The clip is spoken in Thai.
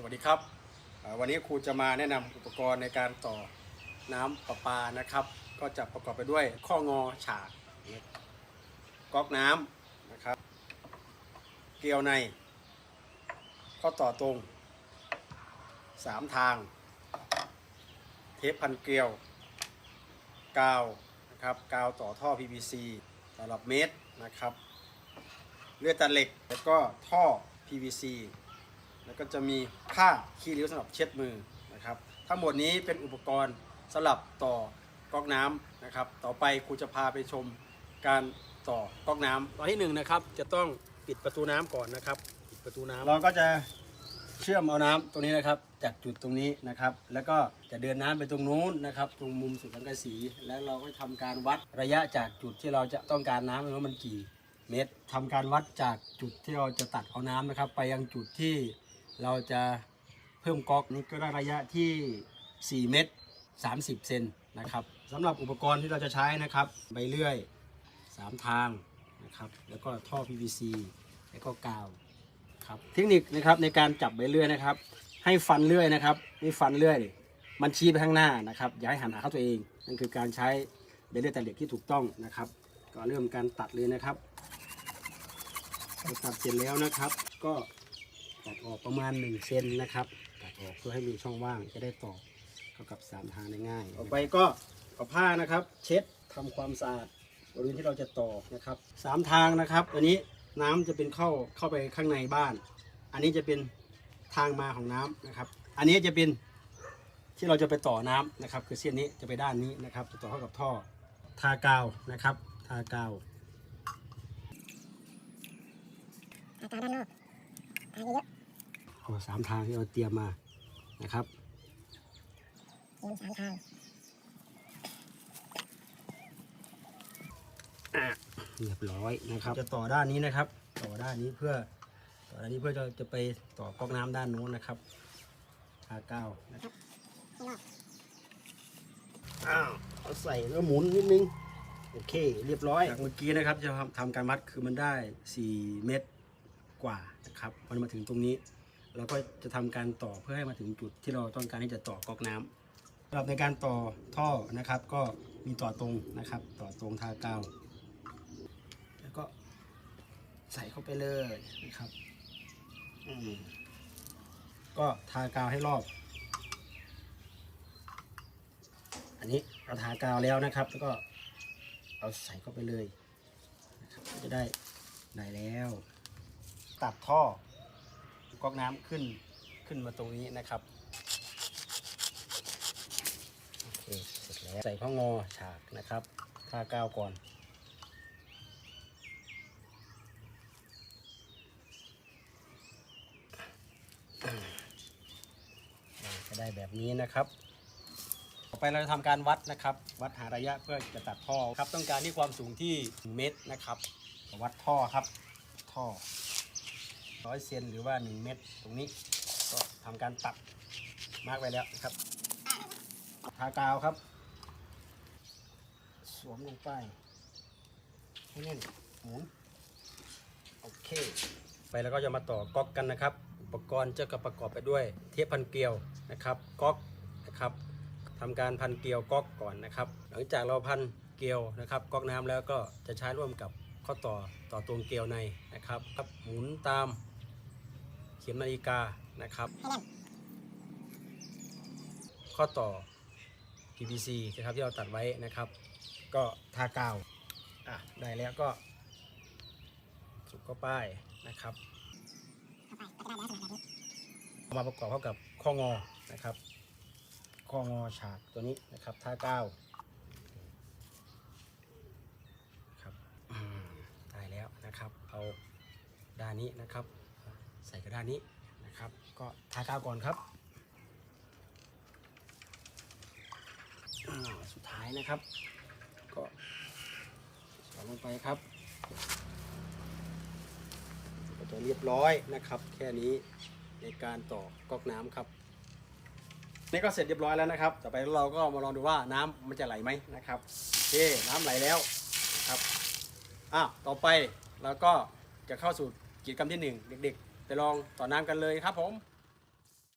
สวัสดีครับ วันนี้ครูจะมาแนะนำอุปกรณ์ในการต่อน้ำประปานะครับ ก็จะประกอบไปด้วยข้องอฉากก๊อกน้ำนะครับ เกลียวใน ข้อต่อตรง 3 ทาง เทปพันเกลียว กาวนะครับกาวต่อท่อ PVC ตลับเมตรนะครับ เลือดตัดเหล็กแล้วก็ท่อ PVC แล้วก็จะมีผ้าคีริ้วสำหรับเช็ดมือนะครับ ทั้งหมดนี้เป็นอุปกรณ์สำหรับต่อก๊อกน้ำนะครับ ต่อไปครูจะพาไปชมการต่อก๊อกน้ำตอนที่หนึ่งนะครับ จะต้องปิดประตูน้ำก่อนนะครับ ปิดประตูน้ำเราก็จะเชื่อมเอาน้ำตรงนี้นะครับ จากจุดตรงนี้นะครับ แล้วก็จะเดินน้ำไปตรงนู้นนะครับ ตรงมุมสุดสังกะสี แล้วเราก็ทำการวัดระยะจากจุดที่เราจะต้องการน้ำว่ามันกี่ เมตรทำการวัดจากจุดที่เราจะตัดเอาน้ำนะครับ ไปยังจุดที่ เราจะเพิ่มก๊อกนี่ก็ได้ระยะที่ 4 เมตร 30 เซนนะครับสำหรับอุปกรณ์ที่เราจะใช้นะครับ ใบเลื่อย 3 ทางนะครับ แล้วก็ท่อ PVC แล้วก็กาวครับเทคนิคนะครับในการจับใบเลื่อยนะครับ ให้ฟันเลื่อยนะครับนี่ฟันเลื่อย มันชี้ไปข้างหน้านะครับอย่าให้หันหาเข้าตัวเองนั่นคือการใช้ใบเลื่อยแตัดเหล็กที่ถูกต้องนะครับ ก็เริ่มการตัดเลยนะครับตัดเสร็จแล้วนะครับ ก็ ตัดออกประมาณ1เซนนะครับตัดออกเพื่อให้มีช่องว่างจะได้ต่อเข้ากับสามทางได้ง่ายต่อไปก็เอาผ้านะครับ เช็ดทำความสะอาดบริเวณที่เราจะต่อนะครับสามทางนะครับตัวนี้น้ำจะเป็นเข้าเข้าไปข้างในบ้าน อันนี้จะเป็นทางมาของน้ำนะครับ อันนี้จะเป็นที่เราจะไปต่อน้ำนะครับ คือเส้นนี้จะไปด้านนี้นะครับจะต่อเข้ากับท่อทากาวนะครับ ทากาวอาการด้านนอกทางเยอะ เอาสามทางที่เราเตรียมมานะครับเต็มสามทางอะเรียบร้อยนะครับ จะต่อด้านนี้นะครับ ต่อด้านนี้เพื่อต่อด้านนี้เพื่อจะจะไปต่อก๊อกน้ำด้านโน้นนะครับทาเก้านะครับข้างนอกอ้าวเอาใส่แล้วหมุนนิดนึงโอเค เรียบร้อยจากเมื่อกี้นะครับจะทำทำการวัดคือมันได้ 4 เมตรกว่านะครับพอมาถึงตรงนี้ เราก็จะทำการต่อเพื่อให้มาถึงจุดที่เราต้องการที่จะต่อก๊อกน้ำสำหรับในการต่อท่อนะครับ ก็มีต่อตรงนะครับ ต่อตรงทากาวแล้วก็ใส่เข้าไปเลยนะครับอืมก็ทากาวให้รอบ อันนี้เราทากาวแล้วนะครับ แล้วก็เอาใส่เข้าไปเลยนะครับจะได้ได้แล้ว ตัดท่อ ก๊อกน้ำขึ้นขึ้นมาตรงนี้นะครับโอเคเสร็จแล้วใส่ข้องอฉากนะครับทาก้าวก่อน จะได้แบบนี้นะครับต่อไปเราจะทำการวัดนะครับ วัดหาระยะเพื่อจะตัดท่อครับ ต้องการที่ความสูงที่1เมตรนะครับ วัดท่อครับ ท่อ ร้อยเซนหรือว่า 1 เมตร ตรงนี้ก็ทำการตัดมาร์กไว้แล้วนะครับทากาวครับ สวมลงไปให้แน่นหมุนโอเค ไปแล้วก็จะมาต่อก๊อกกันนะครับ อุปกรณ์จะกประกอบไปด้วย เทปพันเกลียวนะครับก๊อกนะครับทำการพันเกลียวก๊อกก่อนนะครับ หลังจากเราพันเกลียวนะครับก๊อกน้ำแล้วก็จะใช้ร่วมกับข้อต่อต่อตรงเกลียวในนะครับครับหมุนตาม ข็มนาฬิกานะครับให้แน่นข้อต่อ PVC นะครับที่เราตัดไว้นะครับ ก็ทากาวอะได้แล้วก็สุกเข้าไปนะครับเข้าไปก็จะได้แล้วสำหรับแบบนี้เอามาประกอบเข้ากับข้องอนะครับ ข้องอฉากตัวนี้นะครับท่าเก้าครับอืมได้แล้วนะครับ เอาด้านนี้นะครับ ใส่กับด้านนี้นะครับ ก็ทาเก้าวก่อนครับ สุดท้ายนะครับ ก็ใส่ลงไปครับก็จะเรียบร้อยนะครับ แค่นี้ในการต่อก๊อกน้ำครับนี่ก็เสร็จเรียบร้อยแล้วนะครับ ต่อไปเราก็มาลองดูว่าน้ำมันจะไหลไหมนะครับโอเคน้ำไหลแล้วครับอะต่อไปเราก็จะเข้าสู่กิจกรรมที่หนึ่งเด็กๆ ไปลองต่อน้ำกันเลยครับผม